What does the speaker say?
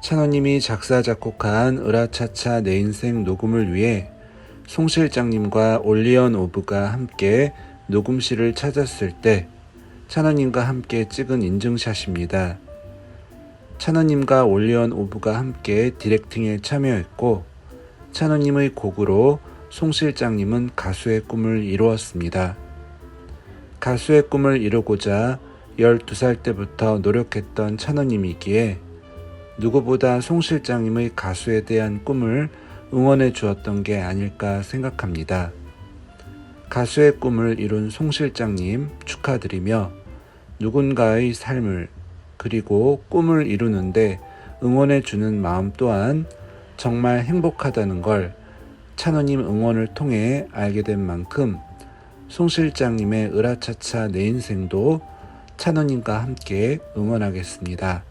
찬호님이 작사 작곡한 으라차차 내 인생 녹음을 위해 송 실장님과 올리언 오브가 함께 녹음실을 찾았을 때 찬호님과 함께 찍은 인증샷입니다. 찬호님과 올리언 오브가 함께 디렉팅에 참여했고 찬호님의 곡으로 송 실장님은 가수의 꿈을 이루었습니다. 가수의 꿈을 이루고자 12살 때부터 노력했던 찬호님이기에 누구보다 송 실장님의 가수에 대한 꿈을 응원해 주었던 게 아닐까 생각합니다. 가수의 꿈을 이룬 송 실장님 축하드리며 누군가의 삶을 그리고 꿈을 이루는데 응원해 주는 마음 또한 정말 행복하다는 걸 찬호님 응원을 통해 알게 된 만큼 송 실장님의 으라차차 내 인생도 찬호님과 함께 응원하겠습니다.